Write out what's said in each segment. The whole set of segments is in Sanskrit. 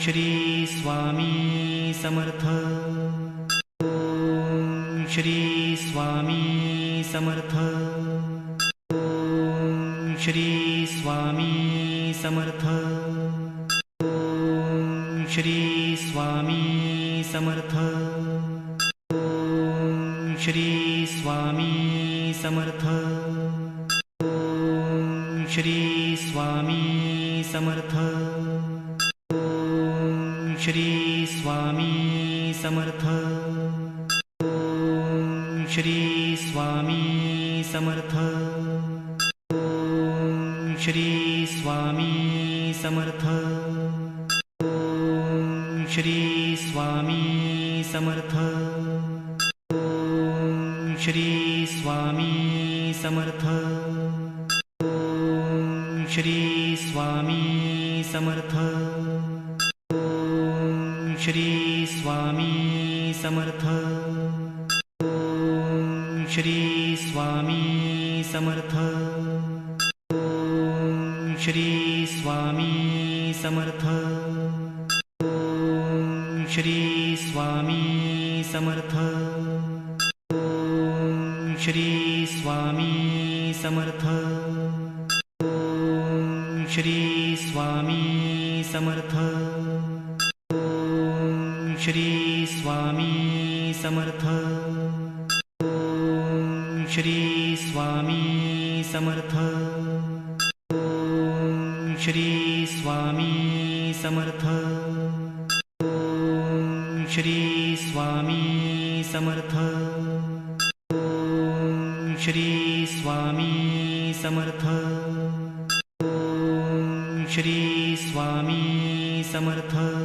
श्री स्वामी समर्थ। श्री स्वामी समर्थ। श्री स्वामी समर्थ। श्री स्वामी समर्थ। श्री स्वामी समर्थ। श्री स्वामी समर्थ श्री स्वामी समर्थ। श्री स्वामी समर्थ। श्री स्वामी समर्थ। श्री स्वामी समर्थ। श्री स्वामी समर्थ। श्री स्वामी समर्थ श्री स्वामी समर्थ। श्री स्वामी समर्थ। श्री स्वामी समर्थ। श्री स्वामी समर्थ। श्री स्वामी समर्थ। श्री स्वामी समर्थ श्री स्वामी समर्थ। श्री स्वामी समर्थ। श्री स्वामी समर्थ। श्री स्वामी समर्थ। श्री स्वामी समर्थ। श्री स्वामी समर्थ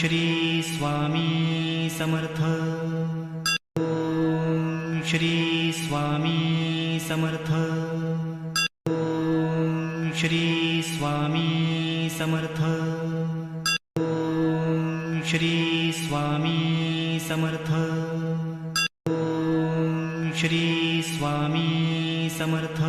श्री स्वामी समर्थ। श्री स्वामी समर्थ। श्री स्वामी समर्थ। श्री स्वामी समर्थ। श्री स्वामी समर्थ